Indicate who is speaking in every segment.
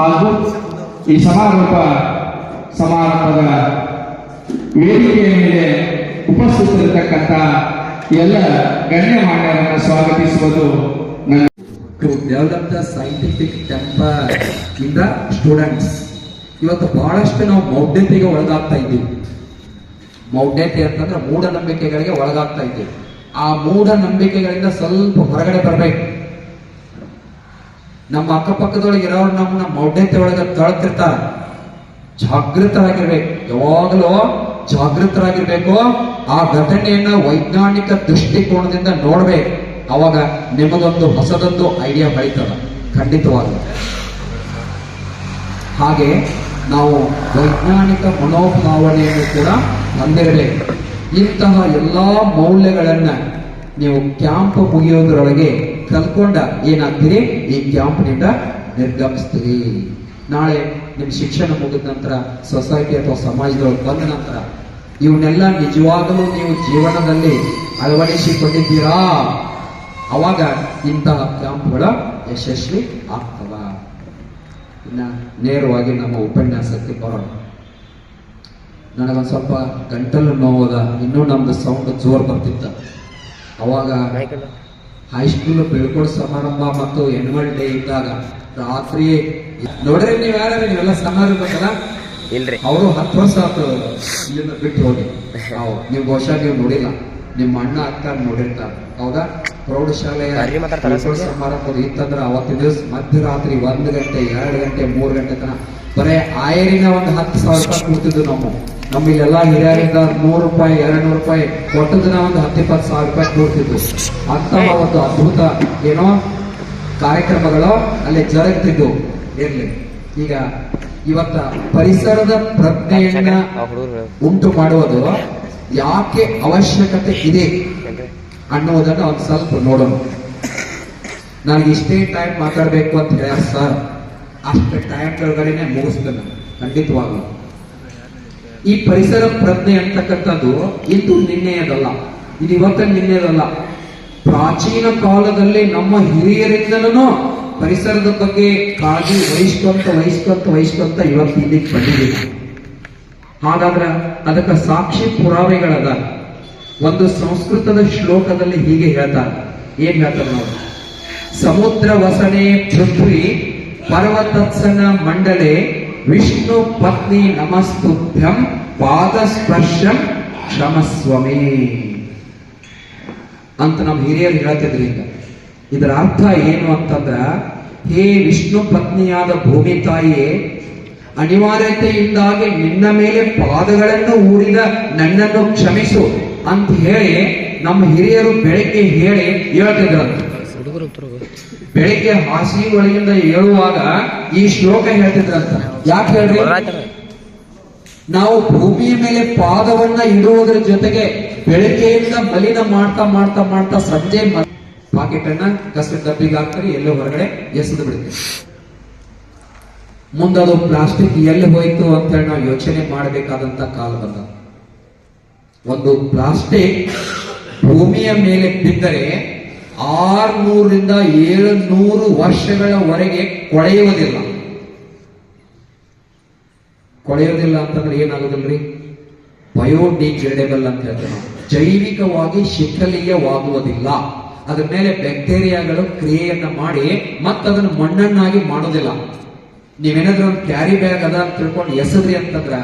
Speaker 1: ಹಾಗೂ ಈ ಸಮಾರೋಪ ಸಮಾರಂಭದ ವೇದಿಕೆಯ ಮೇಲೆ ಉಪಸ್ಥಿತರಿರತಕ್ಕಂಥ ಎಲ್ಲ ಗಣ್ಯಮಾನ್ಯರನ್ನು ಸ್ವಾಗತಿಸುವುದು ನನ್ನ
Speaker 2: to develop the scientific temper in the students ಇವತ್ತು ಬಹಳಷ್ಟು ನಾವು ಮೌಢ್ಯತೆಗೆ ಒಳಗಾಗ್ತಾ ಇದ್ದೀವಿ. ಮೌಢ್ಯತೆ ಅಂತಂದ್ರೆ ಮೂಢನಂಬಿಕೆಗಳಿಗೆ ಒಳಗಾಗ್ತಾ ಇದ್ದೀವಿ. ಆ ಮೂಢನಂಬಿಕೆಗಳಿಂದ ಸ್ವಲ್ಪ ಹೊರಗಡೆ ಬರ್ಬೇಕು. ನಮ್ಮ ಅಕ್ಕಪಕ್ಕದೊಳಗೆ ಇರೋರು ನಮ್ಮನ್ನ ಮೌಢ್ಯತೆ ಒಳಗೆ ತಳ್ತಿರ್ತಾರ. ಜಾಗೃತರಾಗಿರ್ಬೇಕು. ಯಾವಾಗಲೂ ಜಾಗೃತರಾಗಿರ್ಬೇಕು. ಆ ಘಟನೆಯನ್ನ ವೈಜ್ಞಾನಿಕ ದೃಷ್ಟಿಕೋನದಿಂದ ನೋಡ್ಬೇಕು. ಅವಾಗ ನಿಮಗೊಂದು ಹೊಸದೊಂದು ಐಡಿಯಾ ಬೆಳೀತದ. ಖಂಡಿತವಾಗ್ಲೂ. ಹಾಗೆ ನಾವು ವೈಜ್ಞಾನಿಕ ಮನೋಭಾವನೆಯನ್ನು ಕೂಡ ಹೊಂದಿರಬೇಕು. ಇಂತಹ ಎಲ್ಲಾ ಮೌಲ್ಯಗಳನ್ನು ನೀವು ಕ್ಯಾಂಪ್ ಮುಗಿಯೋದ್ರೊಳಗೆ ಕಲ್ಕೊಂಡ ಏನಾಗ್ತೀರಿ? ಈ ಕ್ಯಾಂಪ್ನಿಂದ ನಿರ್ಗಮಿಸ್ತೀರಿ. ನಾಳೆ ನಿಮ್ಮ ಶಿಕ್ಷಣ ಮುಗಿದ ನಂತರ ಸೊಸೈಟಿ ಅಥವಾ ಸಮಾಜದೊಳಗೆ ಬಂದ ನಂತರ, ಇವನ್ನೆಲ್ಲ ನಿಜವಾಗಲೂ ನೀವು ಜೀವನದಲ್ಲಿ ಅಳವಡಿಸಿಕೊಂಡಿದ್ದೀರಾ? ಅವಾಗ ಇಂತಹ ಕ್ಯಾಂಪ್ಗಳ ಯಶಸ್ವಿ ಆಗ್ತವ ಇನ್ನ ನೇರವಾಗಿ ನಮ್ಮ ಉಪನ್ಯಾಸಕ್ಕೆ ಬರೋಣ. ನನಗೊಂದು ಸ್ವಲ್ಪ ಗಂಟಲು ನೋವದ, ಇನ್ನೂ ನಮ್ದು ಸೌಂಡ್ ಜೋರ್ ಬರ್ತಿತ್ತ. ಅವಾಗ ಹೈಸ್ಕೂಲ್ ಬೆಳ್ಕೊಡ್ ಸಮಾರಂಭ ಮತ್ತು ಎನ್ವಲ್ ಡೇ ಇದ್ದಾಗ ರಾತ್ರಿ ನೋಡ್ರಿ ನೀವ್ ಯಾರ ನೀವೆಲ್ಲ ಸಮಾರಂಭಕ್ಕಲ್ಲ
Speaker 3: ಇಲ್ರಿ.
Speaker 2: ಅವರು ಹತ್ತು ವರ್ಷ ಆತು ಇಲ್ಲಿಂದ ಬಿಟ್ಟು ಹೋಗಿ. ನಾವು ನೀವು ಬಹುಶಃ ನೀವು ನೋಡಿಲ್ಲ. ನಿಮ್ಮ ಅಣ್ಣ ಅಕ್ಕ ನೋಡಿರ್ತಾರೆ. ಹೌದಾ? ಪ್ರೌಢಶಾಲೆಯ ಸಮಾರಂಭ ಇತ್ತಂದ್ರೆ ಅವತ್ತಿನ ದಿವಸ ಮಧ್ಯರಾತ್ರಿ ಒಂದು ಗಂಟೆ ಎರಡು ಗಂಟೆ ಮೂರು ಗಂಟೆ ತನಕ ಬರೇ ಆಯರಿನ ಒಂದು ಹತ್ತು ಸಾವಿರ ರೂಪಾಯಿ ಕೊಡ್ತಿದ್ವು ನಾವು ನಮ್ಮ ಇಲ್ಲೆಲ್ಲ ಹಿರಿಯರಿಂದ ನೂರು ರೂಪಾಯಿ ಎರಡು ನೂರು ರೂಪಾಯಿ ಕೊಟ್ಟದ ಒಂದು ಹತ್ತು ಇಪ್ಪತ್ತು ಸಾವಿರ ರೂಪಾಯಿ ಕೊಡ್ತಿದ್ವು ಅಂತಹ ಒಂದು ಅದ್ಭುತ ಏನೋ ಕಾರ್ಯಕ್ರಮಗಳು ಅಲ್ಲಿ ಜರುಗ್ತಿದ್ವು ಇರ್ಲಿ. ಈಗ ಇವತ್ತ ಪರಿಸರದ ಪ್ರಜ್ಞೆಯನ್ನ ಉಂಟು ಮಾಡುವುದು ಯಾಕೆ ಅವಶ್ಯಕತೆ ಇದೆ ಅನ್ನುವುದನ್ನು ಒಂದು ಸ್ವಲ್ಪ ನೋಡೋಣ. ನನಗೆ ಇಷ್ಟೇ ಟೈಮ್ ಮಾತಾಡಬೇಕು ಅಂತ ಹೇಳ್ಯಾರ ಸರ್ ಅಷ್ಟು ಟೈಮ್ ಒಳಗಡೆನೆ ಮುಗಿಸ್ತದ. ಖಂಡಿತವಾಗ ಈ ಪರಿಸರ ಪ್ರಜ್ಞೆ ಅಂತಕ್ಕಂಥದ್ದು ಇಂದು ನಿನ್ನೆಯದಲ್ಲ. ಇದು ಇವತ್ತ ನಿನ್ನೆಯದಲ್ಲ. ಪ್ರಾಚೀನ ಕಾಲದಲ್ಲಿ ನಮ್ಮ ಹಿರಿಯರಿಂದಲೂ ಪರಿಸರದ ಬಗ್ಗೆ ಕಾಳಜಿ ವಹಿಸ್ಕೊಂತ ವಹಿಸ್ಕೊಂತ ವಹಿಸ್ಕೊಂತ ಇವತ್ತು ಇಲ್ಲಿಗೆ ಬಂದಿದ್ದೀವಿ. ಹಾಗಾದ್ರೆ ಅದಕ್ಕೆ ಸಾಕ್ಷಿ ಪುರಾವೆಗಳದ ಒಂದು ಸಂಸ್ಕೃತದ ಶ್ಲೋಕದಲ್ಲಿ ಹೀಗೆ ಹೇಳ್ತಾರೆ. ಏನ್ ಹೇಳ್ತಾರೆ ನೋಡಿ. ಸಮುದ್ರ ವಸನೆ ಪೃಥ್ವಿ ಪರ್ವತತ್ಸನ ಮಂಡಲೆ ವಿಷ್ಣು ಪತ್ನಿ ನಮಸ್ತುಭ್ಯಂ ಪಾದ ಸ್ಪರ್ಶಂ ಕ್ಷಮಸ್ವಮೇ. ಅಂತ ನಮ್ಮ ಹಿರಿಯರು ಹೇಳ್ತಿದ್ರು ಇದರ ಅರ್ಥ ಏನು ಅಂತಂದ್ರ, ಹೇ ವಿಷ್ಣು ಪತ್ನಿಯಾದ ಭೂಮಿ ತಾಯಿಯೇ, ಅನಿವಾರ್ಯತೆಯಿಂದಾಗಿ ನಿನ್ನ ಮೇಲೆ ಪಾದಗಳನ್ನು ಊರಿದ ನನ್ನನ್ನು ಕ್ಷಮಿಸು ಅಂತ ಹೇಳಿ ನಮ್ಮ ಹಿರಿಯರು ಬೆಳಗ್ಗೆ ಹೇಳಿ ಹೇಳ್ತಿದ್ರಂತೆ
Speaker 3: ಹುಡುಗರು
Speaker 2: ಬೆಳಿಗ್ಗೆ ಹಾಸಿಗೆ ಒಳಗಿಂದ ಏಳುವಾಗ ಈ ಶ್ಲೋಕ ಹೇಳ್ತಿದ್ರಂತ ಯಾಕೆ ಹೇಳ್ರಿ? ನಾವು ಭೂಮಿಯ ಮೇಲೆ ಪಾದವನ್ನ ಇಡುವುದರ ಜೊತೆಗೆ ಬೆಳಿಗ್ಗೆಯಿಂದ ಮಲಿನ ಮಾಡ್ತಾ ಮಾಡ್ತಾ ಮಾಡ್ತಾ ಸಂಜೆ ಪಾಕೆಟ್ ಅನ್ನ ಕಸ ಡಬ್ಬಿಗೆ ಹಾಕ್ತಾರೆ ಎಲ್ಲೋ ಹೊರಗಡೆ ಎಸೆದು ಬಿಡ್ತೀವಿ. ಮುಂದದು ಪ್ಲಾಸ್ಟಿಕ್ ಎಲ್ಲಿ ಹೋಯ್ತು ಅಂತ ಹೇಳಿ ನಾವು ಯೋಚನೆ ಮಾಡಬೇಕಾದಂತ ಕಾಲ ಬಂದ ಒಂದು ಪ್ಲಾಸ್ಟಿಕ್ ಭೂಮಿಯ ಮೇಲೆ ಬಿದ್ದರೆ ಆರ್ನೂರರಿಂದ ಏಳುನೂರು ವರ್ಷಗಳವರೆಗೆ ಕೊಳೆಯುವುದಿಲ್ಲ. ಕೊಳೆಯೋದಿಲ್ಲ ಅಂತಂದ್ರೆ ಏನಾಗೋದಿಲ್ರಿ? ಬಯೋಡಿಗ್ರೇಡೇಬಲ್ ಅಂತ ಹೇಳ್ತಾರೆ ಜೈವಿಕವಾಗಿ ಶಿಥಲೀಯವಾಗುವುದಿಲ್ಲ. ಅದ್ರ ಮೇಲೆ ಬ್ಯಾಕ್ಟೀರಿಯಾಗಳು ಕ್ರಿಯೆಯನ್ನ ಮಾಡಿ ಮತ್ತದನ್ನು ಮಣ್ಣನ್ನಾಗಿ ಮಾಡೋದಿಲ್ಲ ನೀವೇನಾದ್ರೂ ಒಂದು ಕ್ಯಾರಿ ಬ್ಯಾಗ್ ಅದ ತಿಳ್ಕೊಂಡು ಎಸದ್ರಿ ಅಂತಂದ್ರೆ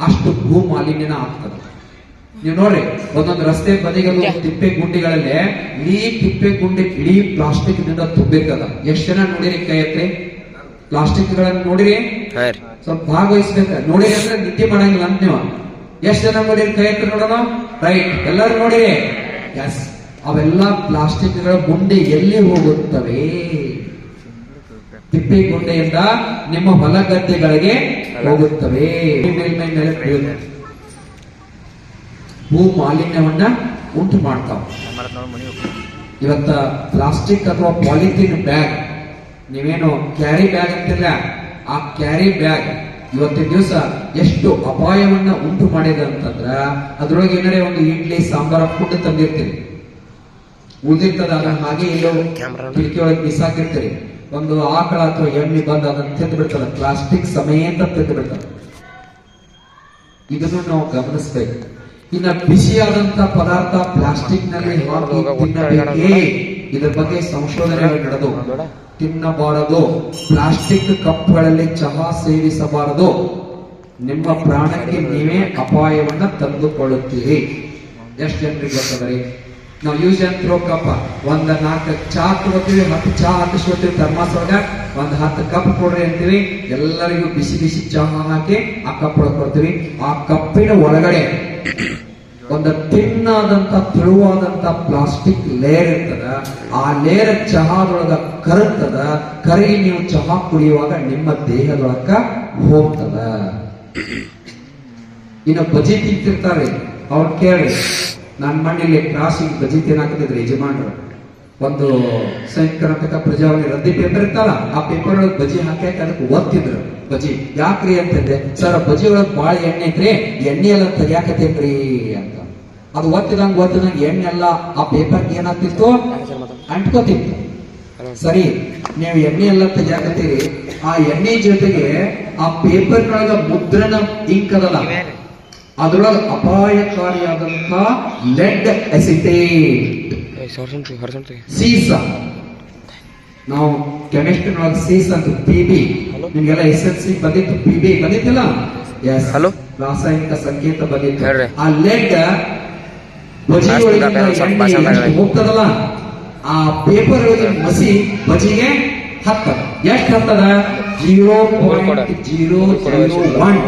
Speaker 2: ಅಷ್ಟು ಭೂ ಮಾಲಿನ್ಯನ ಆಗ್ತದೆ. ನೀವು ನೋಡ್ರಿ ಒಂದೊಂದು ರಸ್ತೆ ಬದಿಗಲ್ಲು ತಿಪ್ಪೆ ಗುಂಡಿಗಳಲ್ಲಿ ಇಡೀ ತಿಪ್ಪೆ ಗುಂಡಿ ಇಡೀ ಪ್ಲಾಸ್ಟಿಕ್ನಿಂದ ತುಂಬಿರ್ತದ. ಎಷ್ಟು ಜನ ನೋಡಿರಿ ಕೈ ಎತ್ತಿ ಪ್ಲಾಸ್ಟಿಕ್ ಗಳನ್ನ ನೋಡಿರಿ? ಸ್ವಲ್ಪ ಭಾಗವಹಿಸ್ಬೇಕ. ನೋಡಿರಿ ಅಂದ್ರೆ ನಿದ್ದೆ ಮಾಡಂಗಿಲ್ಲ ಅಂತ ನೀವು. ಎಷ್ಟು ಜನ ನೋಡಿರಿ ಕೈ ಎತ್ತಿ ನೋಡೋಣ? ರೈಟ್ ಎಲ್ಲರೂ ನೋಡಿರಿ? ಎಸ್ ಅವೆಲ್ಲ ಪ್ಲಾಸ್ಟಿಕ್ಗಳ ಗುಂಡಿ ಎಲ್ಲಿ ಹೋಗುತ್ತವೆ? ತಿಪ್ಪೆ ಗುಂಡೆಯಿಂದ ನಿಮ್ಮ ಹೊಲ ಗದ್ದೆಗಳಿಗೆ ಹೋಗುತ್ತವೆ ಮೇಲ್ಮೈ ಮೇಲೆ. ಭೂ ಮಾಲಿನ್ಯವನ್ನ ಉಂಟು ಮಾಡ್ತಾವ. ಇವತ್ತ ಪ್ಲಾಸ್ಟಿಕ್ ಅಥವಾ ಪಾಲಿಥಿನ್ ಬ್ಯಾಗ್ ನೀವೇನು ಕ್ಯಾರಿ ಬ್ಯಾಗ್ ಅಂತಿಲ್ಲ ಆ ಕ್ಯಾರಿ ಬ್ಯಾಗ್ ಇವತ್ತಿನ ದಿವಸ ಎಷ್ಟು ಅಪಾಯವನ್ನ ಉಂಟು ಮಾಡಿದೆ ಅಂತಂದ್ರ ಅದ್ರೊಳಗೆ ಏನಾರೇ ಒಂದು ಇಡ್ಲಿ ಸಾಂಬಾರ ಫುಡ್ ತಂದಿರ್ತೀರಿ. ಅದನ್ನ ಹಾಗೆ ಇಲ್ಲೋ ಕಿಟಕಿ ಒಳಗೆ ಬಿಸಾಕಿರ್ತೀರಿ. ಒಂದು ಆಕಳ ಅಥವಾ ಎಣ್ಣೆ ಬಂದು ಅದನ್ನ ತಿಂದು ಬಿಡ್ತಾರೆ ಪ್ಲಾಸ್ಟಿಕ್ ಸಮೇತ ತಿಂದು ಬಿಡ್ತಾರೆ ಇದನ್ನು ನಾವು ಗಮನಿಸಬೇಕು. ಇನ್ನ ಬಿಸಿಯಾದಂತ ಪದಾರ್ಥ ಪ್ಲಾಸ್ಟಿಕ್ನಲ್ಲಿ ಹಾಕಿ ತಿನ್ನಬೇಕೇ ಇದ್ರ ಬಗ್ಗೆ ಸಂಶೋಧನೆ ನಡೆದು ತಿನ್ನಬಾರದು. ಪ್ಲಾಸ್ಟಿಕ್ ಕಪ್ಗಳಲ್ಲಿ ಚಹಾ ಸೇವಿಸಬಾರದು. ನಿಮ್ಮ ಪ್ರಾಣಕ್ಕೆ ನೀವೇ ಅಪಾಯವನ್ನ ತಂದುಕೊಳ್ಳುತ್ತೀರಿ. ಎಷ್ಟು ಜನರಿಗೆ ಗೊತ್ತದರಿ? ನಾವು ಯೂಸ್ ಅಂಡ್ ಥ್ರೋ ಕಪ್ ಒಂದ್ ನಾಲ್ಕು ಚಾ ಕೊಡ್ತೀವಿ ಹತ್ತು ಚಾ ಹಾಕಿಸ್ಕೊತೀವಿ ಥರ್ಮಾಸ್ ಒಳಗ ಒಂದ್ ಹತ್ತು ಕಪ್ ಕೊಡ್ರಿ ಅಂತೀವಿ. ಎಲ್ಲರಿಗೂ ಬಿಸಿ ಬಿಸಿ ಚಹಾ ಹಾಕಿ ಆ ಕಪ್ ಒಳಗೆ ಕೊಡ್ತೀವಿ. ಆ ಕಪ್ಪಿನ ಒಳಗಡೆ ಒಂದು ತಿನ್ನಾದಂತ ತೆಳುವಾದಂತ ಪ್ಲಾಸ್ಟಿಕ್ ಲೇಯರ್ ಇರ್ತದ, ಆ ಲೇಯರ್ ಚಹಾದೊಳಗ ಕರಗ್ತದ, ಕರಿ ನೀವು ಚಹಾ ಕುಡಿಯುವಾಗ ನಿಮ್ಮ ದೇಹದೊಳಗ ಹೋಗ್ತದ. ಇನ್ನು ಬಜಿ ತಿಂತಿರ್ತಾರೆ ಅವ್ರು ಕೇಳಿ ನನ್ನ ಮನೇಲಿ ಕ್ರಾಸಿಂಗ್ ಬಜಿ ತಿನ್ನಾಕತಿದ್ರು ಯಜಮಾನ್ರು? ಒಂದು ಸಂಯುಕ್ತ ಪ್ರಜಾವಳಿ ರದ್ದಿ ಪೇಪರ್ ಇರ್ತಲ್ಲ ಆ ಪೇಪರ್ ಒಳಗೆ ಬಜಿ ಹಾಕ್ಯಾಕ ಅದಕ್ಕೆ ಒತ್ತಿದ್ರು. ಬಜಿ, ಯಾಕ್ರಿ ಅಂತಂದೆ ಸರ್ ಬಜಿ ಒಳಗೆ ಬಾಳ ಎಣ್ಣೆ ಐತ್ರಿ, ಎಣ್ಣೆ ಎಲ್ಲ ತೆಗಿಯಾಕತೇನ್ರಿ ಅಂತ. ಅದು ಒತ್ತಿದಂಗ ಒತ್ತಿದಂಗ ಎಣ್ಣೆ ಎಲ್ಲ ಆ ಪೇಪರ್ ಏನಾಗ್ತಿತ್ತು? ಅಂಟ್ಕೋತಿತ್ತು. ಸರಿ, ನೀವು ಎಣ್ಣೆ ಎಲ್ಲ ತೆಗಿಯಾಕತ್ತೀರಿ, ಆ ಎಣ್ಣೆ ಜೊತೆಗೆ ಆ ಪೇಪರ್ ಒಳಗ ಮುದ್ರಣ ಇಂಕ್ ಅದಲ್ಲ, ಅದ್ರೊಳಗೆ ಅಪಾಯಕಾರಿಯಾದಂತ ಲೆಡ್ ಎಸಿಟೇಟ್ ಸೀಸ ನಾವು ಕೆಮಿಸ್ಟ್ರಿ ಒಳಗೆ ಸೀಸ್ ಅಂತ ಪಿ ಬಿ ನಿಮ್ಗೆಲ್ಲ ಎಸ್ ಎಲ್ ಸಿ ಬಂದಿತ್ತು ಪಿ ಬಿ ಬಂದಿತ್ತಿಲ್ಲ? ಎಸ್
Speaker 3: ಹಲೋ
Speaker 2: ರಾಸಾಯನಿಕ ಸಂಕೇತ ಬಂದಿತ್ತು. ಆ ಲೆಡ್ ಬಜಿ. ಹೋಗ್ತದಲ್ಲ? ಆ ಪೇಪರ್ ಮಸಿ ಬಜಿಗೆ ಹತ್ತದ. ಎಷ್ಟು ಹತ್ತದ? Zero point zero zero one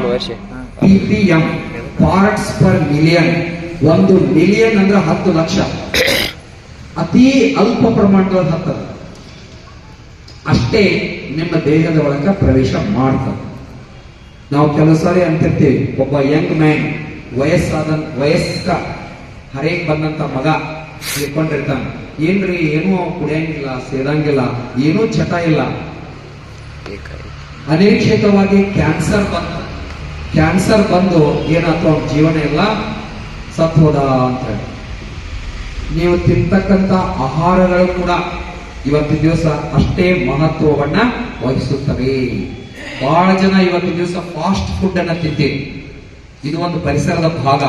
Speaker 2: P P M parts per million ಒಂದು ಮಿಲಿಯನ್ ಅಂದ್ರೆ ಹತ್ತು ಲಕ್ಷ. ಅತಿ ಅಲ್ಪ ಪ್ರಮಾಣದಲ್ಲಿ ಹತ್ತದ. ಅಷ್ಟೇ ನಿಮ್ಮ ದೇಹದ ಒಳಗ ಪ್ರವೇಶ ಮಾಡ್ತದೆ. ನಾವು ಕೆಲವು ಸಾರಿ ಅಂತಿರ್ತೀವಿ, ಒಬ್ಬ ಯಂಗ್ ಮ್ಯಾನ್, ವಯಸ್ಸಾದ, ವಯಸ್ಕ, ಹರೇಗ್ ಬಂದಂತ ಮಗ ತಿಳ್ಕೊಂಡಿರ್ತಾನೆ ಏನ್ರಿ, ಏನೂ ಕುಡಿಯಂಗಿಲ್ಲ ಸೇರಂಗಿಲ್ಲ ಏನೂ ಚಟ ಇಲ್ಲ. ಅನಿರೀಕ್ಷಿತವಾಗಿ ಕ್ಯಾನ್ಸರ್ ಬಂತ. ಕ್ಯಾನ್ಸರ್ ಬಂದು ಏನಾಯ್ತು ಅವ್ನ ಜೀವನ ಎಲ್ಲ ಸತ್ ಹೋದ ಅಂತ ಹೇಳಿ. ನೀವು ತಿಂತಕ್ಕಂಥ ಆಹಾರಗಳು ಕೂಡ ಇವತ್ತಿನ ದಿವಸ ಅಷ್ಟೇ ಮಹತ್ವವನ್ನ ವಹಿಸುತ್ತವೆ. ಬಹಳ ಜನ ಇವತ್ತಿನ ದಿವಸ ಫಾಸ್ಟ್ ಫುಡ್ ಅನ್ನ ತಿಂತೀವಿ ಇದು ಒಂದು ಪರಿಸರದ ಭಾಗ.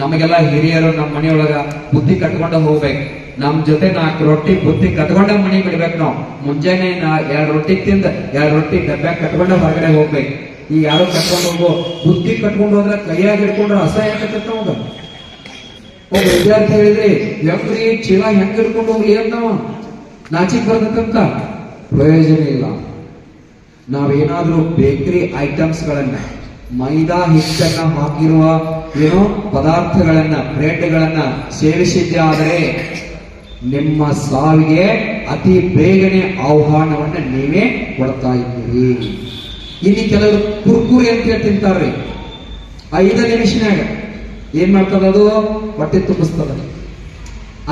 Speaker 2: ನಮಗೆಲ್ಲ ಹಿರಿಯರು ನಮ್ಮ ಮನೆಯೊಳಗ ಬುದ್ಧಿ ಕಟ್ಕೊಂಡು ಹೋಗ್ಬೇಕು. ನಮ್ ಜೊತೆ ನಾಲ್ಕು ರೊಟ್ಟಿ ಬುದ್ಧಿ ಕಟ್ಕೊಂಡ ಮನೆ ಬಿಡ್ಬೇಕು ನಾವು. ಮುಂಜಾನೆ ನಾ ಎರಡು ರೊಟ್ಟಿ ತಿಂದ ಎರಡು ರೊಟ್ಟಿ ಡಬ್ಬ ಕಟ್ಕೊಂಡ ಹೊರಗಡೆ ಹೋಗ್ಬೇಕು. ಈಗ ಯಾರು ಕಟ್ಕೊಂಡು ಹೋಗೋ ಬುದ್ಧಿ ಕಟ್ಕೊಂಡು ಹೋದ್ರೆ ಕೈಯಾಗಿ ಹಿಡ್ಕೊಂಡ್ರೆ ಅಸಹ್ಯ ಆಗತ್ತೆ ಅವಾಗ ಒಬ್ಬ ವಿದ್ಯಾರ್ಥಿ ಹೇಳಿದ್ರಿ ಚೀಲ ಹೆಂಗ್ ಹಿಡ್ಕೊಂಡು ಹೋಗ್ಲಿ ಅಂತ ನಾವು? ನಾಚಿಕ್ ಬರ್ತಕ್ಕಂತ ಪ್ರಯೋಜನ ಇಲ್ಲ. ನಾವೇನಾದ್ರೂ ಬೇಕರಿ ಐಟಮ್ಸ್ ಗಳನ್ನ ಮೈದಾ ಹಿಟ್ಟನ್ನ ಹಾಕಿರುವ ಏನೋ ಪದಾರ್ಥಗಳನ್ನ, ಬ್ರೆಡ್ಗಳನ್ನ ಸೇವಿಸಿದ್ದೆ ಆದರೆ, ನಿಮ್ಮ ಸಾವಿಗೆ ಅತಿ ಬೇಗನೆ ಆಹ್ವಾನವನ್ನ ನೀವೇ ಕೊಡ್ತಾ ಇದ್ದೀರಿ. ಇಲ್ಲಿ ಕೆಲವರು ಕುರ್ಕುರಿ ಅಂತ ತಿಂತಾರ್ರಿ ಐದು ನಿಮಿಷನಾಗ ಏನ್ ಮಾಡ್ತದದು ಹೊಟ್ಟೆ ತುಂಬಿಸ್ತದ.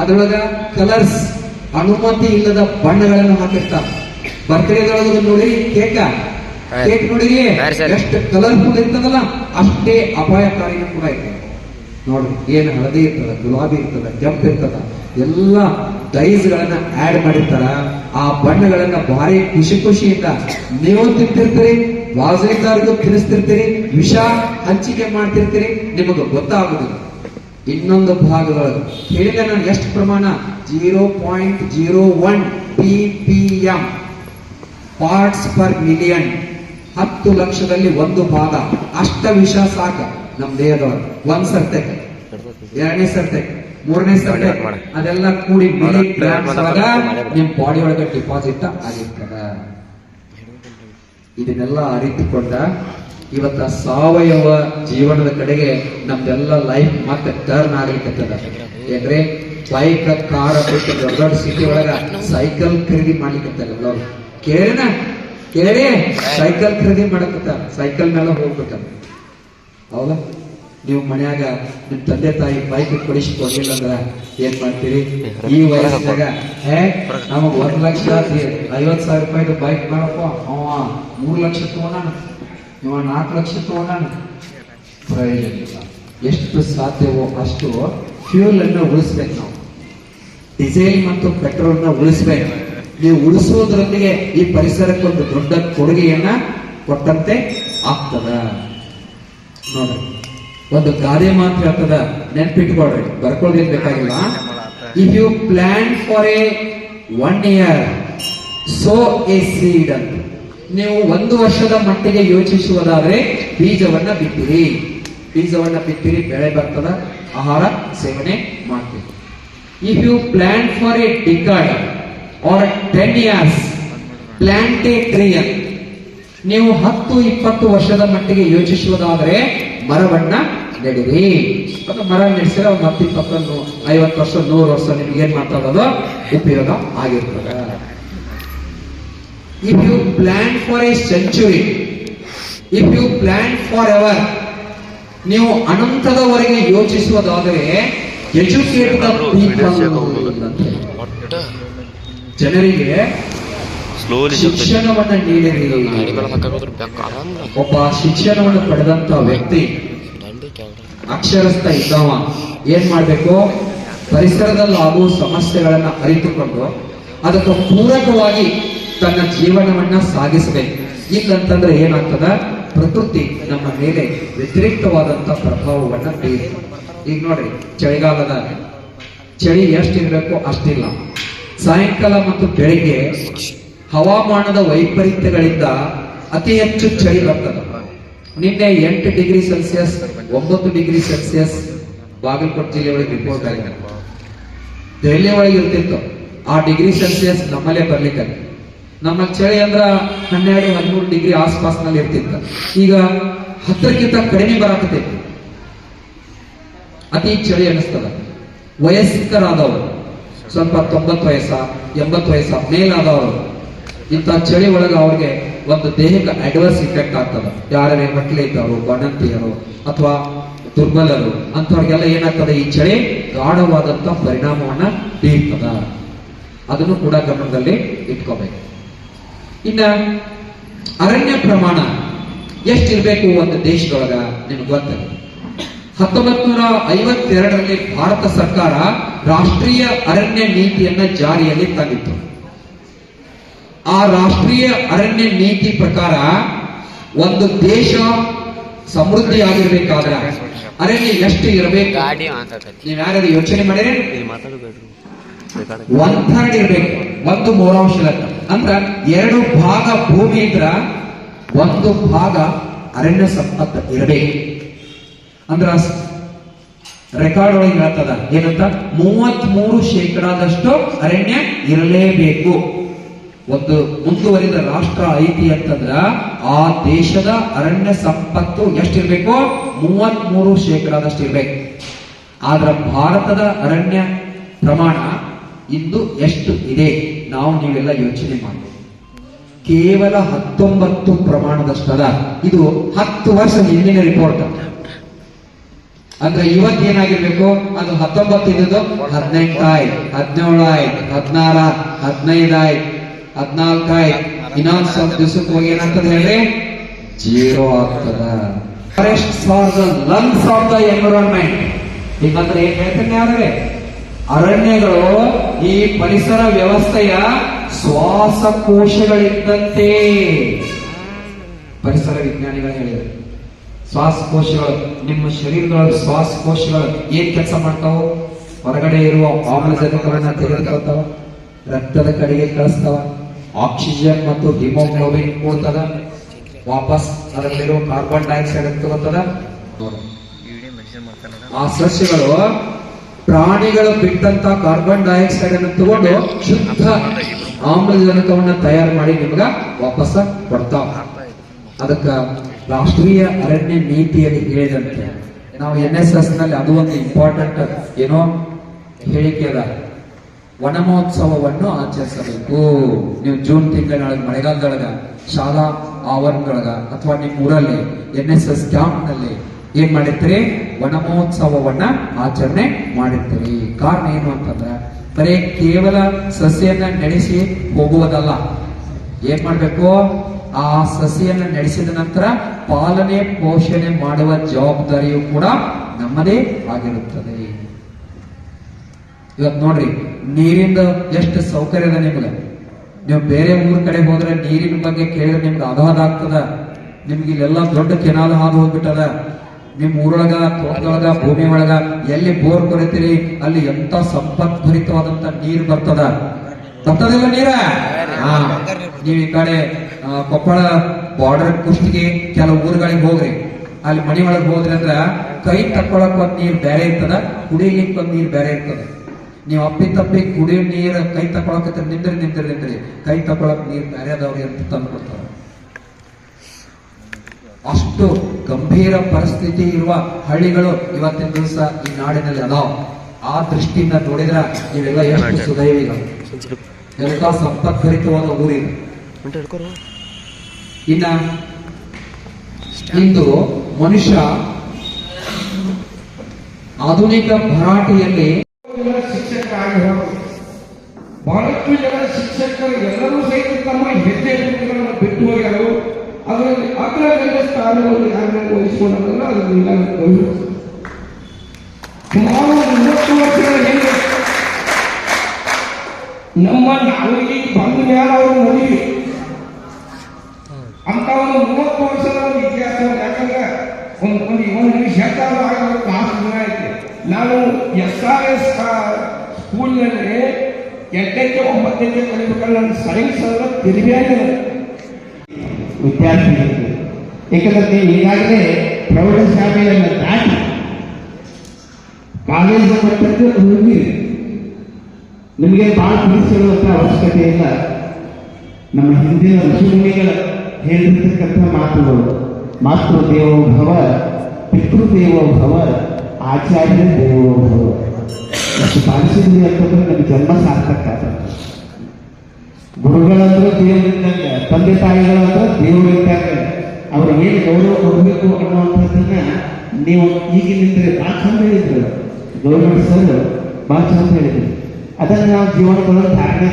Speaker 2: ಅದ್ರೊಳಗ ಕಲರ್ಸ್ ಅನುಮತಿ ಇಲ್ಲದ ಬಣ್ಣಗಳನ್ನು ಹಾಕಿರ್ತಾರ. ಬರ್ತ್ಡೇದೊಳಗ ನೋಡಿ ಕೇಕ. ಕೇಕ್
Speaker 3: ನೋಡಿ.
Speaker 2: ಎಷ್ಟು ಕಲರ್ಫುಲ್ ಇರ್ತದಲ್ಲ ಅಷ್ಟೇ ಅಪಾಯಕಾರಿನೂ ಕೂಡ ಇದೆ ನೋಡ್ರಿ ಏನು ಹಳದಿ ಇರ್ತದ ಗುಲಾಬಿ ಇರ್ತದ ಜಂಪ್ ಇರ್ತದ ಎಲ್ಲ ಡೈಸ್ ಗಳನ್ನ ಆಡ್ ಮಾಡಿರ್ತಾರ. ಆ ಬಣ್ಣಗಳನ್ನ ಭಾರಿ ಖುಷಿ ಖುಷಿಯಿಂದ ನೀವು ತಿಂತಿರ್ತೀರಿ ವಾಸನೆಗಾರರಿಗೂ ತಿನ್ನಿಸ್ತಿರ್ತೀರಿ ವಿಷ ಹಂಚಿಕೆ ಮಾಡ್ತಿರ್ತೀರಿ ನಿಮಗೆ ಗೊತ್ತಾಗುದಿಲ್ಲ. ಇನ್ನೊಂದು ಭಾಗದೊಳಗೆ. ಹೇಳಿದ ನಾನು ಎಷ್ಟು ಪ್ರಮಾಣ? Zero point zero one P P M parts per million. ಹತ್ತು ಲಕ್ಷದಲ್ಲಿ ಒಂದು ಭಾಗ ಅಷ್ಟ ವಿಷ ಸಾಕ ನಮ್ಮ ದೇಹದವರು ಒಂದ್ ಸರ್ತೆ. ಎರಡನೇ ಸರ್ತೆ. ಮೂರನೇ ಸರ್ತೆ. ಅದೆಲ್ಲ ಕೂಡಿ ನಿಮ್ ಬಾಡಿ ಒಳಗೆ ಡಿಪಾಸಿಟ್ ಆಗಿರ್ತದ. ಇದನ್ನೆಲ್ಲ ಅರಿತುಕೊಂಡ ಇವತ್ತ ಸಾವಯವ ಜೀವನದ ಕಡೆಗೆ ನಮ್ದೆಲ್ಲ ಲೈಫ್ ಮತ್ತೆ ಟರ್ನ್ ಆಗ್ಲಿಕ್ಕತ್ತದ. ಯಾಕ್ರೆ ಬೈಕ್ ಕಾರ್ ಬಿಟ್ಟು ದೊಡ್ಡ ದೊಡ್ಡ ಸಿಟಿ ಒಳಗ ಸೈಕಲ್ ಖರೀದಿ ಮಾಡ್ಲಿಕ್ಕತ್ತಾರ ಎಲ್ಲರೂ. ಕೇಳಿನ? ಕೇಳಿ? ಸೈಕಲ್ ಖರೀದಿ ಮಾಡಕತ್ತ. ಸೈಕಲ್ ಮೇಲೆ ಹೋಗ್ಬೇಕ. ಹೌದಾ? ನೀವು ಮನ್ಯಾಗ ನಿಮ್ ತಂದೆ ತಾಯಿ ಬೈಕ್ ಕೊಡಿಸಿ ಕೊಡ್ಲಿಲ್ಲ ಅಂದ್ರ ಏನ್ ಮಾಡ್ತೀರಿ? ಈ ವಯಸ್ಸಿನಾಗ ಹೇ ನಮಗ್ ಒಂದ್ ಲಕ್ಷ ಐವತ್ ಸಾವಿರ ರೂಪಾಯಿದು ಬೈಕ್ ಮಾಡಪ್ಪ. ಅವ ಮೂರ್ ಲಕ್ಷ ತಗೋಣ ಇವ ನಾಲ್ಕು ಲಕ್ಷ ತಗೋಣ ಪ್ರಯೋಜನ ಎಷ್ಟು ಸಾಧ್ಯವೋ ಅಷ್ಟು ಫ್ಯೂಲ್ ಅನ್ನು ಉಳಿಸ್ಬೇಕು ನಾವು. ಡೀಸೆಲ್ ಮತ್ತು ಪೆಟ್ರೋಲ್ನ ಉಳಿಸ್ಬೇಕು. ನೀವು ಉಳಿಸೋದ್ರೊಂದಿಗೆ ಈ ಪರಿಸರಕ್ಕೆ ಒಂದು ದೊಡ್ಡ ಕೊಡುಗೆಯನ್ನ ಕೊಟ್ಟಂತೆ ಆಗ್ತದ. ನೋಡ್ರಿ. ಒಂದು ಗಾದೆ ಮಾತು ಹೇಳ್ತದ ನೆನ್ಪಿಟ್ಕೊಳ್ರಿ. ಬರ್ಕೊಳ್ಳೋದೇನ್ ಬೇಕಾಗಿಲ್ಲ. If you plan for a one year sow a seed ಅಂತ. ನೀವು ಒಂದು ವರ್ಷದ ಮಟ್ಟಿಗೆ ಯೋಚಿಸುವುದಾದ್ರೆ ಬೀಜವನ್ನ ಬಿತ್ತಿರಿ ಬೀಜವನ್ನ ಬಿತ್ತಿರಿ ಬೆಳೆ ಬರ್ತದ, ಆಹಾರ, ಸೇವನೆ ಮಾಡ್ತೀರಿ. If you plan for a decade or ten years plant a tree ನೀವು ಹತ್ತು, ಇಪ್ಪತ್ತು ವರ್ಷದ ಮಟ್ಟಿಗೆ ಯೋಚಿಸುವುದಾದರೆ ಮರವನ್ನ ನೆಡಿರಿ. ಅದು ಮರ ನೆಡ್ಸಿದ್ರೆ ಒಂದು ಹತ್ತು ಇಪ್ಪತ್ತೊಂದು ಐವತ್ತು ವರ್ಷ ನೂರು ವರ್ಷ ನಿಮ್ಗೆ ಏನ್ ಮಾತಾಡೋದು? ಉಪಯೋಗ ಆಗಿರ್ತದೆ. If you plan for a century if you plan for ever ನೀವು ಅನಂತದವರೆಗೆ ಯೋಚಿಸುವುದಾದರೆ ಎಜುಕೇಟ್ ಜನರಿಗೆ
Speaker 3: ಸ್ಲೋಲಿ
Speaker 2: ಶಿಕ್ಷಣವನ್ನು ನೀಡಿರಿ ಒಬ್ಬ ಶಿಕ್ಷಣವನ್ನು ಪಡೆದಂತ ವ್ಯಕ್ತಿ ಅಕ್ಷರಸ್ಥ ಇದ್ದವ ಏನ್ ಮಾಡ್ಬೇಕು? ಪರಿಸರದಲ್ಲಿ ಆಗುವ ಸಮಸ್ಯೆಗಳನ್ನ ಅರಿತುಕೊಂಡು ಅದಕ್ಕೆ ಪೂರಕವಾಗಿ ತನ್ನ ಜೀವನವನ್ನ ಸಾಗಿಸಬೇಕು. ಇಲ್ಲಂತಂದ್ರೆ ಏನಾಗ್ತದ? ಪ್ರಕೃತಿ ನಮ್ಮ ಮೇಲೆ ವ್ಯತಿರಿಕ್ತವಾದಂತ ಪ್ರಭಾವವನ್ನ ಬೀರಿ. ಈಗ ನೋಡ್ರಿ ಚಳಿಗಾಲದ ಚಳಿ ಎಷ್ಟಿರ್ಬೇಕು ಅಷ್ಟಿಲ್ಲ. ಸಾಯಂಕಾಲ ಮತ್ತು ಬೆಳಿಗ್ಗೆ ಹವಾಮಾನದ ವೈಪರೀತ್ಯಗಳಿಂದ ಅತಿ ಹೆಚ್ಚು ಚಳಿ ಬರ್ತದ. ನಿನ್ನೆ ಎಂಟು ಡಿಗ್ರಿ ಸೆಲ್ಸಿಯಸ್, ಒಂಬತ್ತು ಡಿಗ್ರಿ ಸೆಲ್ಸಿಯಸ್ ಬಾಗಲಕೋಟೆ ಜಿಲ್ಲೆ ಒಳಗೆ ರಿಪೋರ್ಟ್ ಆಗಿದೆ ದೆಹಲಿ ಒಳಗೆ ಇರ್ತಿತ್ತು. ಆ ಡಿಗ್ರಿ ಸೆಲ್ಸಿಯಸ್ ನಮ್ಮಲ್ಲೇ ಬರ್ಲಿಕ್ಕೆ ನಮ್ಮ ಚಳಿ ಅಂದ್ರ ಹನ್ನೆರಡು, ಹದಿಮೂರು ಡಿಗ್ರಿ ಆಸ್ಪಾಸ್ನಲ್ಲಿ ಇರ್ತಿತ್ತು. ಈಗ ಹತ್ತಕ್ಕಿಂತ ಕಡಿಮೆ ಬರಾಕತೈತಿ ಅತಿ ಚಳಿ ಅನಿಸ್ತದ ವಯಸ್ಕರಾದವರು ಸ್ವಲ್ಪ ತೊಂಬತ್ತು ವಯಸ್ಸ, ಎಂಬತ್ತು ವಯಸ್ಸ ಮೇಲಾದವರು ಇಂಥ ಚಳಿ ಒಳಗ ಅವ್ರಿಗೆ ಒಂದು ದೇಹಕ್ಕೆ ಅಡ್ವರ್ಸ್ ಇಫೆಕ್ಟ್ ಆಗ್ತದ. ಯಾರೇ ಮಕ್ಕಳು ಇದ್ದವರು ಬಣಂತಿಯರು ಅಥವಾ ದುರ್ಬಲರು, ಅಂಥವ್ರಿಗೆಲ್ಲ ಏನಾಗ್ತದೆ? ಈ ಚಳಿ ಗಾಢವಾದಂಥ ಪರಿಣಾಮವನ್ನ ಬೀರ್ತದ. ಅದನ್ನು ಕೂಡ ಗಮನದಲ್ಲಿ ಇಟ್ಕೋಬೇಕು. ಇನ್ನ ಅರಣ್ಯ ಪ್ರಮಾಣ ಎಷ್ಟಿರ್ಬೇಕು ಒಂದು ದೇಶದೊಳಗ? ನಿಮ್ಗೆ ಗೊತ್ತಿದೆ ಹತ್ತೊಂಬತ್ ನೂರ ಐವತ್ತೆರಡರಲ್ಲಿ ಭಾರತ ಸರ್ಕಾರ ರಾಷ್ಟ್ರೀಯ ಅರಣ್ಯ ನೀತಿಯನ್ನ ಜಾರಿಯಲ್ಲಿ ತಂದಿತ್ತು. ಆ ರಾಷ್ಟ್ರೀಯ ಅರಣ್ಯ ನೀತಿ ಪ್ರಕಾರ ಒಂದು ದೇಶ ಸಮೃದ್ಧಿಯಾಗಿರ್ಬೇಕಾದ್ರೆ ಅರಣ್ಯ ಎಷ್ಟು ಇರಬೇಕು? ನೀವ್ ಯಾರು ಯೋಚನೆ
Speaker 3: ಮಾತಾಡಬೇಡ್ರಿ.
Speaker 2: ಒನ್ ಥರ್ಡ್ ಇರ್ಬೇಕು. ಒಂದು ಮೂರಾಂಶ ಅಂದ್ರ ಎರಡು ಭಾಗ ಭೂಮಿ ಇದ್ರ ಒಂದು ಭಾಗ ಅರಣ್ಯ ಸಂಪತ್ತು ಇರಬೇಕು. ಅಂದ್ರ ರೆಕಾರ್ಡ್ ಒಳಗೆ ಹೇಳ್ತದ ಏನಂತ? ಮೂವತ್ತ್ ಮೂರು ಶೇಕಡಾದಷ್ಟು ಅರಣ್ಯ ಇರಲೇಬೇಕು. ಒಂದು ಮುಂದುವರಿದ ರಾಷ್ಟ್ರ ಐತಿ ಅಂತಂದ್ರ ಆ ದೇಶದ ಅರಣ್ಯ ಸಂಪತ್ತು ಎಷ್ಟಿರ್ಬೇಕು? ಮೂವತ್ ಮೂರು ಶೇಕಡಾದಷ್ಟು ಇರ್ಬೇಕು ಆದ್ರ ಭಾರತದ ಅರಣ್ಯ ಪ್ರಮಾಣ ಇಂದು ಎಷ್ಟು ಇದೆ? ನಾವು ನೀವೆಲ್ಲ ಯೋಚನೆ ಮಾಡಬೇಕು. ಕೇವಲ ಹತ್ತೊಂಬತ್ತು ಪ್ರಮಾಣದಷ್ಟದ ಇದು ಹತ್ತು ವರ್ಷ ಹಿಂದಿನ ರಿಪೋರ್ಟ್ ಅಂದ್ರೆ ಇವತ್ತು ಏನಾಗಿರ್ಬೇಕು? ಅದು ಹತ್ತೊಂಬತ್ತು ಇದ್ದು ಹದಿನೆಂಟು ಆಯ್ತು, ಹದಿನೇಳು ಆಯ್ತು, ಹದಿನಾರ ಹದಿನೈದು ಆಯ್ತು. ಹದಿನಾಲ್ಕು ಇನ್ನೊಂದು ಸ್ವಲ್ಪ ದಿವಸಕ್ಕೆ ಹೋಗಿ ಏನಾಗ್ತದೆ ಹೇಳ್ರಿ? ಜೀರೋ ಆಗ್ತದ. Forest for the lungs of the environment ಹೀಗಂದ್ರೆ ಏನ್ ಹೇಳ್ತೇನೆ ಯಾರೇ ಅರಣ್ಯಗಳು ಈ ಪರಿಸರ ವ್ಯವಸ್ಥೆಯ ಶ್ವಾಸಕೋಶಗಳಿದ್ದಂತೆ. ಪರಿಸರ ವಿಜ್ಞಾನಿಗಳು ಹೇಳಿದರು. ಶ್ವಾಸಕೋಶಗಳು, ನಿಮ್ಮ ಶರೀರದೊಳಗೆ ಶ್ವಾಸಕೋಶಗಳು ಏನ್ ಕೆಲಸ ಮಾಡ್ತಾವ? ಹೊರಗಡೆ ಇರುವ ಆಮ್ಲಜನಕವನ್ನ ತೆಗೆದುಕೊಳ್ತಾವ? ರಕ್ತದ ಕಡೆಗೆ ಕಳಿಸ್ತಾವ? ಆಕ್ಸಿಜನ್ ಮತ್ತು ಹಿಮೋಗ್ಲೋಬಿನ್ ಕೊಡ್ತದ? ವಾಪಸ್ ಅದರಲ್ಲಿರುವ ಕಾರ್ಬನ್ ಡೈಆಕ್ಸೈಡ್ ತಗೋತದ ಆ ಸಸ್ಯಗಳು ಪ್ರಾಣಿಗಳು ಬಿಟ್ಟಂತ ಕಾರ್ಬನ್ ಡೈಆಕ್ಸೈಡ್ ಅನ್ನು ತಗೊಂಡು ಶುದ್ಧ ಆಮ್ಲಜನಕವನ್ನ ತಯಾರು ಮಾಡಿ ನಿಮ್ಗ ವಾಪಸ್ ಕೊಡ್ತಾವ ಅದಕ್ಕ ರಾಷ್ಟ್ರೀಯ ಅರಣ್ಯ ನೀತಿಯಲ್ಲಿ ಹೇಳಿದಂತೆ, ನಾವು ಎನ್ ಎಸ್ ಎಸ್ನಲ್ಲಿ ಅದು ಒಂದು ಇಂಪಾರ್ಟೆಂಟ್ ಏನೋ ಹೇಳಿಕೆ ಅದ. ವನಮಹೋತ್ಸವವನ್ನು ಆಚರಿಸಬೇಕು. ನೀವು ಜೂನ್ ತಿಂಗಳ ಮಳೆಗಾಲದೊಳಗ ಶಾಲಾ ಆವರಣದೊಳಗ ಅಥವಾ ನಿಮ್ಮ ಊರಲ್ಲಿ ಎನ್ ಎಸ್ ಎಸ್ ಕ್ಯಾಂಪ್ನಲ್ಲಿ ಏನ್ ಮಾಡಿರ್ತೀರಿ? ವನಮಹೋತ್ಸವವನ್ನ ಆಚರಣೆ ಮಾಡಿರ್ತೀರಿ. ಕಾರಣ ಏನು ಅಂತಂದ್ರೆ, ಬರೀ ಕೇವಲ ಸಸಿಯನ್ನ ನಡೆಸಿ ಹೋಗುವುದಲ್ಲ. ಏನ್ ಮಾಡ್ಬೇಕು? ಆ ಸಸಿಯನ್ನ ನಡೆಸಿದ ನಂತರ ಪಾಲನೆ, ಪೋಷಣೆ ಮಾಡುವ ಜವಾಬ್ದಾರಿಯು ಕೂಡ ನಮ್ಮದೇ ಆಗಿರುತ್ತದೆ. ಇವತ್ತು ನೋಡ್ರಿ ನೀರಿಂದ ಎಷ್ಟು ಸೌಕರ್ಯ ಅದ ನಿಮ್ಗೆ? ನೀವು ಬೇರೆ ಊರ್ ಕಡೆ ಹೋದ್ರೆ ನೀರಿನ ಬಗ್ಗೆ ಕೇಳಿದ್ರೆ ನಿಮ್ಗೆ ಅಗಾಧ ಆಗ್ತದ. ನಿಮ್ಗೆ ಇಲ್ಲೆಲ್ಲ ದೊಡ್ಡ ಕೆನಾಲ್ ಹಾದು ಹೋಗ್ಬಿಟ್ಟದ. ನಿಮ್ ಊರೊಳಗ, ತೋಟದೊಳಗ, ಭೂಮಿ ಒಳಗ ಎಲ್ಲಿ ಬೋರ್ ಕೊರಿತೀರಿ, ಅಲ್ಲಿ ಎಂತ ಸಂಪದ್ಭರಿತವಾದಂತ ನೀರ್ ಬರ್ತದ? ಬರ್ತದಿಲ್ಲ ನೀರ? ನೀವ್ ಈ ಕಡೆ ಕೊಪ್ಪಳ ಬಾರ್ಡರ್ ಕುಷ್ಟಿಗೆ ಕೆಲವು ಊರುಗಳಿಗೆ ಹೋಗ್ರಿ. ಅಲ್ಲಿ ಮನಿ ಒಳಗೆ ಹೋದ್ರಿ ಅಂದ್ರ ಕೈ ತಕ್ಕೊಳಕ್ ಒಂದ್ ನೀರ್ ಬೇರೆ ಇರ್ತದ, ಕುಡಿಲಿಕ್ಕೆ ಒಂದ್ ನೀರ್ ಬೇರೆ ಇರ್ತದ. ನೀವು ಅಪ್ಪಿ ತಪ್ಪಿ ಕುಡಿಯೋ ನೀರ ಕೈ ತಕೊಳಕತ್ರ ನಿಂದ್ರಿ ನಿಂದ್ರಿ ನಿಂದ್ರಿ. ಕೈ ತಕೊಳಕ್ ನೀರ್ ಬೇರೆ ಅದಾವ್ರಿ ಅಂತ ತಂದು ಕೊಡ್ತಾರ ಅಷ್ಟು ಗಂಭೀರ ಪರಿಸ್ಥಿತಿ ಇರುವ ಹಳ್ಳಿಗಳು ಇವತ್ತಿನ ದಿವಸ ಈ ನಾಡಿನಲ್ಲಿ ಅದಾವ. ಆ ದೃಷ್ಟಿಯಿಂದ ನೋಡಿದ್ರ ನೀವೆಲ್ಲ ಎಷ್ಟು ಸುದೈವಿಗಳು. ಎಂತ ಸಂಪತ್ಕರಿತವಾದ ಊರಿದೆ.
Speaker 3: ಹಿಡ್ಕೊರು
Speaker 2: ಇನ್ನ ಇಂದು ಮನುಷ್ಯ ಆಧುನಿಕ ಭರಾಟೆಯಲ್ಲಿ
Speaker 1: ಶಿಕ್ಷಕರಾಗಿ ಬಹಳಷ್ಟು ಜನ ಶಿಕ್ಷಕರು ಎಲ್ಲರೂ ಸಹಿತ ತಮ್ಮ ಹೆಜ್ಜೆ ಗುರುಗಳನ್ನು ಬಿಟ್ಟು ಹೋಗ್ಯಾರು. ಅದರಲ್ಲಿ ಅಗ್ರಗಣ್ಯ ಸ್ಥಾನವನ್ನು ಯಾರನ್ನ ವಹಿಸಿಕೊಂಡಲ್ಲ ಅದನ್ನು ನಾನು ಗೌರವಿಸ್ತೇನೆ. ಸುಮಾರು ಮೂವತ್ತು ವರ್ಷಗಳ ನಮ್ಮ ನಾವು ಈಗ ಬಂದ ಮೇಲೆ ಅವರು ಅಂತ ಒಂದು ಮೂವತ್ತು ವರ್ಷದ ಒಂದು ಇತಿಹಾಸ ಯಾಕಂದ್ರೆ ಒಂದು ಒಂದು ಒಂದು ನಿಮಿಷ ಕ್ಲಾಸ್ ದಿನ ಐತೆ ನಾನು ಎಸ್ ಆರ್ ಎಸ್ ಸ್ಕೂಲ್ನಲ್ಲಿ ಎಂಟಕ್ಕೆ ಒಂಬತ್ತಕ್ಕೆ ಕಲಿಬೇಕಾದ್ರೆ ನನ್ನ ಸೈನ್ಸ್ ಅಲ್ಲ ತಿರುಗಾಡಿ ವಿದ್ಯಾರ್ಥಿಗಳಿಗೆ, ಏಕೆಂದರೆ ಈಗಾಗಲೇ ಪ್ರೌಢಶಾಲೆಯನ್ನು ದಾಟಿ ಕಾಲೇಜು ಮಟ್ಟಕ್ಕೆ ಹೋಗಿ ನಿಮಗೆ ಭಾಳ ತಿಳಿಸಿರುವಂಥ ಅವಶ್ಯಕತೆ ಇಲ್ಲ. ನಮ್ಮ ಹಿಂದಿನ ಋಷಿಮುನಿಗಳ ಹೇಳಿರ್ತಕ್ಕಂಥ ಮಾತುಗಳು ಮಾತೃ ಭವ, ಪಿತೃದೇವೋ ಭವ, ಆಚಾರ್ಯ ದೇವೋ ಭವ. ಪಾಲಿಸಿದ್ವಿ ಅಂತಂದ್ರೆ ನಮ್ಮ ಜನ್ಮ ಸಾರ್ಥಕ ಗುರುಗಳಂದ್ರೆ ದೇವರಿದ್ದಂಗೆ ತಂದೆ ತಾಯಿಗಳಂದ್ರೆ ದೇವರಿದ್ದಂಗೆ ಅವ್ರ ಏನು ಗೌರವ ಕೊಡಬೇಕು ಅನ್ನುವಂಥದ್ದನ್ನ ನೀವು ಈಗಿನಿಂದ ಭಾಳ ಚಂದ ಹೇಳಿದ್ರು. ಗೌರವ ಸರ್ ಭಾಳ ಚಂದ ಹೇಳಿದ್ರು. ಅದನ್ನು ನಾವು ಜೀವನದೊಳಗೆ ಧಾರಣೆ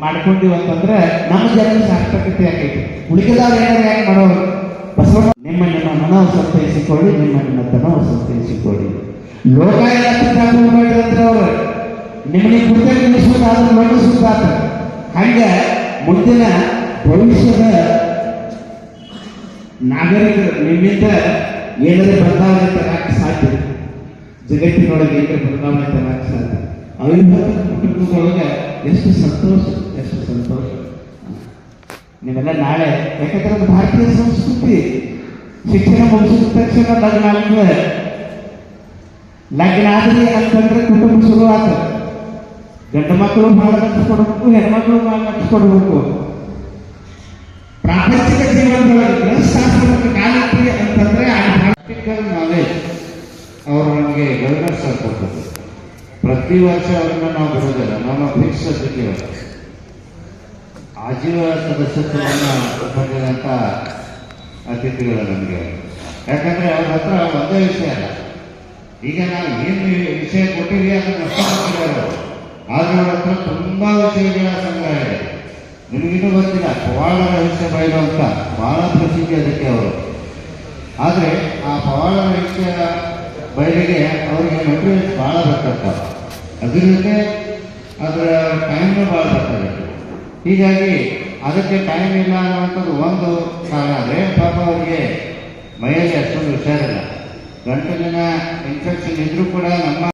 Speaker 1: ಮಾಡ್ಕೊಂಡಿವಿ ಅಂತಂದ್ರೆ ನಮ್ಮ ಜನ್ಮ ಸಾರ್ಥಕತೆ ಆಗೈತಿ. ಉಳಿಕೆದಾರ ಏನಾರು ಯಾಕೆ ಮಾಡೋರು? ಬಸವಣ್ಣ, ನಿಮ್ಮ ನಿಮ್ಮ ಮನವ ಸಂತೈಸಿಕೊಳ್ಳಿ ನಿಮ್ಮ ನಿಮ್ಮ ತನವ ಸಂತೈಸಿಕೊಳ್ಳಿ ಲೋಕ ಎಲ್ಲ ಹೋಗ್ಬೇಡ್ರಿ ಅಂದ್ರೆ ಅವರು ನಿಮ್ಮನೆ ಕುರಿತ ನಿಲ್ಲಿಸೋದಾದ್ರೆ ನೋಡಿಸೋದಾತ ಹಂಗ ಮುಂದಿನ ಭವಿಷ್ಯದ ನಾಗರಿಕರು ನಿಮ್ಮಿಂದ ಏನಾದ್ರೆ ಬದಲಾವಣೆ ತರಕ್ಕೆ ಸಾಧ್ಯ ಜಗತ್ತಿನೊಳಗೆ ಏನಾದ್ರೆ ಬದಲಾವಣೆ ತರಕ್ಕೆ ಸಾಧ್ಯ ಅವಿಭಕ್ತ ಕುಟುಂಬದೊಳಗೆ ಎಷ್ಟು ಸಂತೋಷ ಎಷ್ಟು ಸಂತೋಷ. ನೀವೆಲ್ಲ ನಾಳೆ ಯಾಕಂದ್ರೆ ಭಾರತೀಯ ಸಂಸ್ಕೃತಿ ಶಿಕ್ಷಣ ಮುಗಿಸಿದ ತಕ್ಷಣ ಲಗ್ನ ಆಗ್ತದೆ ಲಗ್ನ ಅಂತಂದ್ರೆ ಕುಟುಂಬ ಶುರುವಾತ ಆತ ಗಂಡು ಮಕ್ಕಳು ಭಾಳ ಕೊಡಬೇಕು ಹೆಣ್ಮಕ್ಳು ಭಾಳ ಕೊಡಬೇಕು ಪ್ರಾಪಂಚಿಕ ಜೀವನದೊಳಗೆ ಗೃಹಸ್ಥಾಶ್ರಮಕ್ಕೆ ಕಾಲಿಟ್ಟಿದೆ ಅಂತಂದ್ರೆ ಪ್ರಾಕ್ಟಿಕಲ್ ನಾಲೆಜ್ ಅವರು ನಮಗೆ ಗೈಡೆನ್ಸ್ ಕೊಡ್ತಾರೆ ಪ್ರತಿ ವರ್ಷ ಅವ್ರನ್ನ ನಾವು ಬಿಡೋದಿಲ್ಲ, ನಮ್ಮ ಫಿಕ್ಸ್ ಸಚಿವ ಆಜೀವ ಸದಸ್ಯತ್ವವನ್ನು ಬಂದಿರುವಂತ ಅತಿಥಿಗಳು ನಮಗೆ. ಯಾಕಂದ್ರೆ ಅವ್ರ ಹತ್ರ ಒಂದೇ ವಿಷಯ ಅಲ್ಲ. ಈಗ ನಾವು ಏನು ವಿಷಯ ಕೊಟ್ಟಿದ್ದೀವಿ ಅದನ್ನು ಅರ್ಥ ಮಾಡ್ತಿದ್ದಾರೆ. ಆದ್ರೆ ಅವ್ರ ಹತ್ರ ತುಂಬಾ ವಿಷಯಗಳ ಸಂಗ್ರಹ ಇದೆ. ನಿಮಗಿನ್ನೂ ಗೊತ್ತಿಲ್ಲ, ಪವಾಡ ರಹಸ್ಯ ಬಯಲು ಅಂತ ಬಹಳ ಪ್ರಸಿದ್ಧಿ ಅದಕ್ಕೆ ಅವರು. ಆದರೆ ಆ ಪವಾಡ ರಹಸ್ಯ ಬಯಲಿಗೆ ಅವರಿಗೆ ಮೆಟೀರಿಯಲ್ಸ್ ಭಾಳ ಬೇಕಾಗ್ತವೆ ಅದ್ರ ಜೊತೆ ಅದರ ಟೈಮ್ನು ಭಾಳ ಬರ್ತದೆ. ಹೀಗಾಗಿ ಅದಕ್ಕೆ ಟೈಮ್ ಇಲ್ಲ ಅನ್ನುವಂಥದ್ದು ಒಂದು ಕಾರಣ ಆದರೆ ಪಾಪ ಅವರಿಗೆ ಮೈಯಲ್ಲಿ ಅಷ್ಟೊಂದು ಹುಷಾರಿಲ್ಲ. ಗಂಟಲಿನ ಇನ್ಫೆಕ್ಷನ್ ಇದ್ರೂ ಕೂಡ ನಮ್ಮ